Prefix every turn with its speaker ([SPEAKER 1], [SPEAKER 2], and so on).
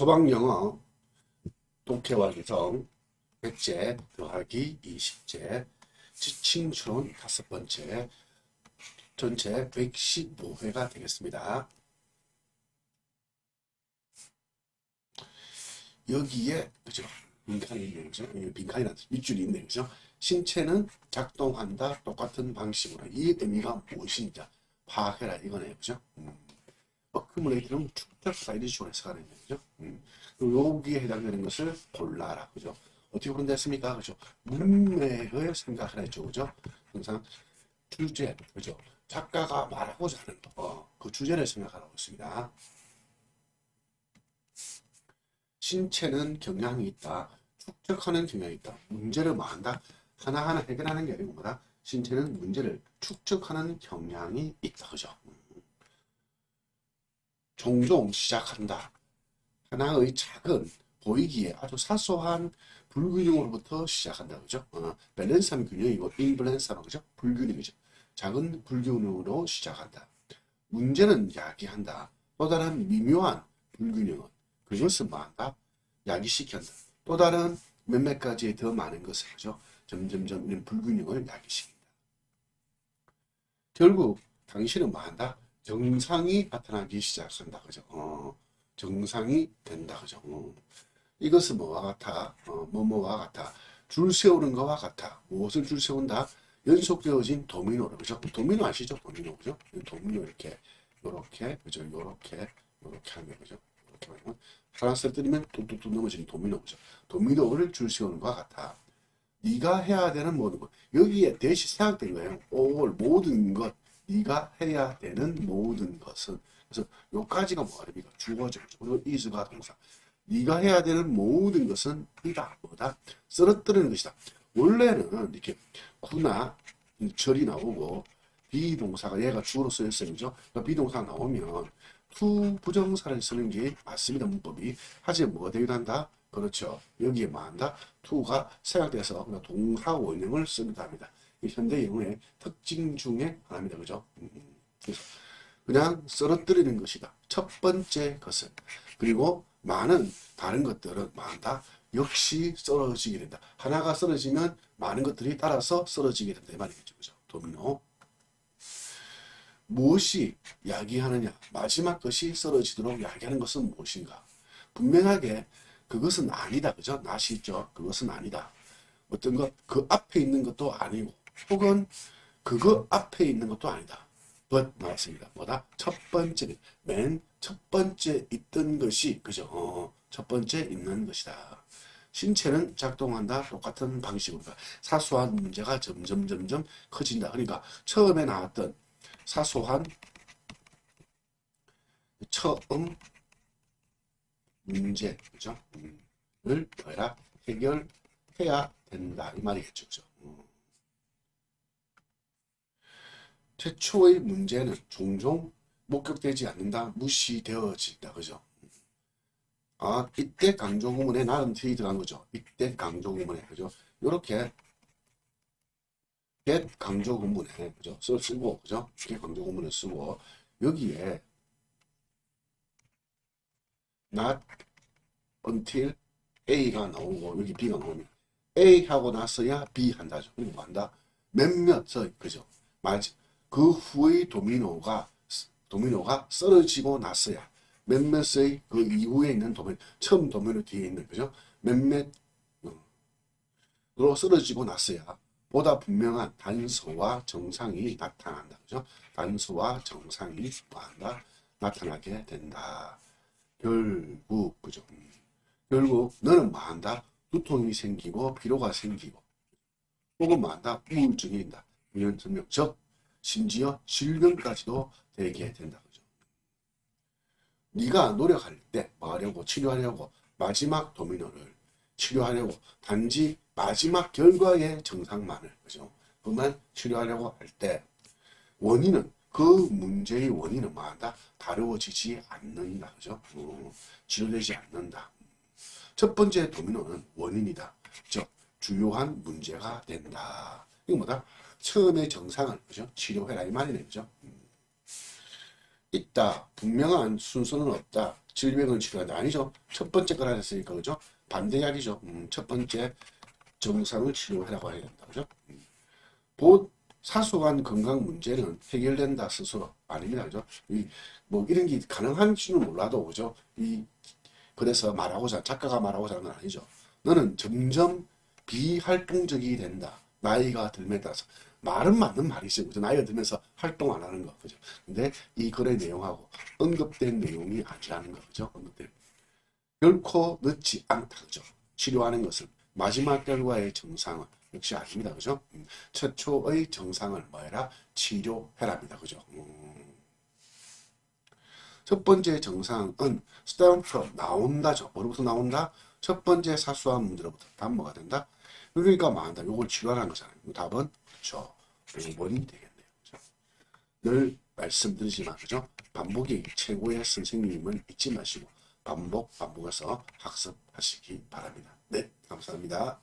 [SPEAKER 1] 소방영어 독해와 개성 백제 더하기 20제 지칭 추론 다섯 번째 전체 115회가 되겠습니다. 여기에 그죠? 빈칸이 있네 그죠 이 빈칸이란 밑줄이 있네 그죠? 신체는 작동한다 똑같은 방식으로. 이 의미가 무엇인지 파악해라 이거네요. 그죠? 음. 어큐뮬레이트는 사이드 식으로 해석하는 거죠 음. 여기에 해당되는 것을 골라라 그죠 어떻게 보면 됐습니까 그죠 문맥을 생각을 했죠 그죠 항상 주제 그죠 작가가 말하고자 하는 거, 어, 그 주제를 생각하라고 했습니다. 신체는 경향이 있다. 축적하는 경향이 있다. 문제를 뭐한다? 하나하나 해결하는 게 아니고 뭐다? 신체는 문제를 축적하는 경향이 있다. 그죠? 종종 시작한다. 하나의 작은 보이기에 아주 사소한 불균형으로부터 시작한다. 그죠? 어, 밸런스하면 균형이고 인밸런스하면 그죠? 불균형이죠. 작은 불균형으로 시작한다. 문제는 야기한다. 또 다른 미묘한 불균형은 그것을 뭐한다? 야기시킨다. 또 다른 몇몇 가지 더 많은 것을 하죠. 점점점 불균형을 야기시킨다. 결국 당신은 뭐한다? 정상이 나타나기 시작한다. 그죠? 어, 정상이 된다. 그죠? 어. 이것은 뭐와 같아? 어, 뭐뭐와 같아? 줄 세우는 것과 같아. 무엇을 줄 세운다? 연속되어진 도미노를 그죠? 도미노 아시죠? 도미노 그죠? 도미노 이렇게 요렇게 그죠? 요렇게 요렇게 하면 그죠? 이렇게 하면 하나씩 때리면 뚝뚝뚝 넘어지는 도미노 그죠? 도미노를 줄 세우는 것과 같아. 네가 해야 되는 모든 것 여기에 대시 생각된 거예요. all 모든 것 네가 해야 되는 모든 것은 그래서 요까지가 뭐입니까? 주어죠. 그리고 is가 동사. 네가 해야 되는 모든 것은 이다 뭐다 쓰러뜨리는 것이다. 원래는 이렇게 구나 절이 나오고 비동사가 얘가 주어로 쓰였어요. 그죠? 그러니까 비동사가 나오면 투 부정사를 쓰는 게 맞습니다. 문법이. 하지만 뭐가 되기도 한다? 그렇죠. 여기에 뭐 한다? 투가 생략돼서 그냥 동사 원형을 합니다. 이 현대 영어의 특징 중에 하나입니다. 그죠? 음, 그래서 그냥 쓰러뜨리는 것이다. 첫 번째 것은. 그리고 많은 다른 것들은 뭐 한다? 역시 쓰러지게 된다. 하나가 쓰러지면 많은 것들이 따라서 쓰러지게 된다. 이 말이겠죠. 그죠? 도미노. 무엇이 야기하느냐? 마지막 것이 쓰러지도록 야기하는 것은 무엇인가? 분명하게 그것은 아니다. 그죠? 낫이 있죠? 그것은 아니다. 어떤 것, 그 앞에 있는 것도 아니고, 혹은 그거 앞에 있는 것도 아니다. but 나왔습니다. 뭐다? 첫 번째, 맨 첫 번째 있던 것이, 그죠? 어, 첫 번째 있는 것이다. 신체는 작동한다. 똑같은 방식으로. 사소한 문제가 점점, 점점 커진다. 그러니까 처음에 나왔던 사소한 처음 문제, 그죠? 음, 을 뭐라 해결해야 된다. 이 말이겠죠. 그죠? 음. 최초의 문제는 종종 목격되지 않는다, 무시되어진다, 그죠? 아, 이때 강조구문에 나름 들어간 거죠. 이때 강조구문에, 그죠? 요렇게 get 강조구문에, 그죠? 써 쓰고, 그죠? get 강조구문을 쓰고, 여기에 not until A가 나오고, 여기 B가 나오면 A 하고 나서야 B 한다죠. 그리고 뭐 한다? 몇몇 써, 그죠? 맞, 그 후의 도미노가 도미노가 쓰러지고 났어야 몇몇의 그 이후에 있는 도미노 처음 도미노 뒤에 있는 그죠? 몇몇으로 쓰러지고 났어야 보다 분명한 단서와 정상이 나타난다 그죠? 단서와 정상이 뭐한다? 나타나게 된다. 결국 그죠? 결국 너는 뭐한다? 두통이 생기고 피로가 생기고 혹은 뭐한다? 우울증이 있다. 이런 증명. 즉 심지어 질병까지도 되게 된다. 그죠? 네가 노력할 때, 뭐 하려고, 치료하려고, 마지막 도미노를 치료하려고, 단지 마지막 결과의 정상만을, 그죠? 그만 치료하려고 할 때, 원인은, 그 문제의 원인은 뭐한다? 다루어지지 않는다. 그죠? 어, 치료되지 않는다. 첫 번째 도미노는 원인이다. 즉, 주요한 문제가 된다. 이거 뭐다? 처음의 정상을 그죠? 치료해라 이 말이네 그죠? 음. 있다 분명한 순서는 없다 질병을 치료한다. 아니죠. 첫 번째 거라 했으니까, 그죠? 반대약이죠. 음, 첫 번째 정상을 치료하라고 해야 된다. 그죠? 음. 보, 사소한 건강 문제는 해결된다 스스로 아닙니다. 그죠? 이, 뭐 이런 게 가능한지는 몰라도 그죠? 이, 그래서 말하고자, 작가가 말하고자 하는 건 아니죠. 너는 점점 비활동적이 된다. 나이가 들에 따라서. 말은 맞는 말이죠. 그죠? 나이가 들면서 활동 안 하는 거. 그죠? 근데 이 글의 내용하고 언급된 내용이 아니라는 거. 그죠? 언급된. 결코 늦지 않다. 그죠? 치료하는 것을. 마지막 결과의 정상은 역시 아닙니다. 그죠? 음, 최초의 정상을 뭐해라? 치료해랍니다. 그죠? 음. 첫 번째 정상은 from 나온다죠. 뭐로부터 나온다? 첫 번째 사소한 문제로부터 답 뭐가 된다? 그러니까 뭐 한다. 요걸 치료하라는 거잖아요. 답은 그렇죠. 5번이 되겠네요. 그죠? 늘 말씀드리지만 그죠? 반복이 최고의 선생님을 잊지 마시고 반복 반복해서 학습하시기 바랍니다. 네, 감사합니다.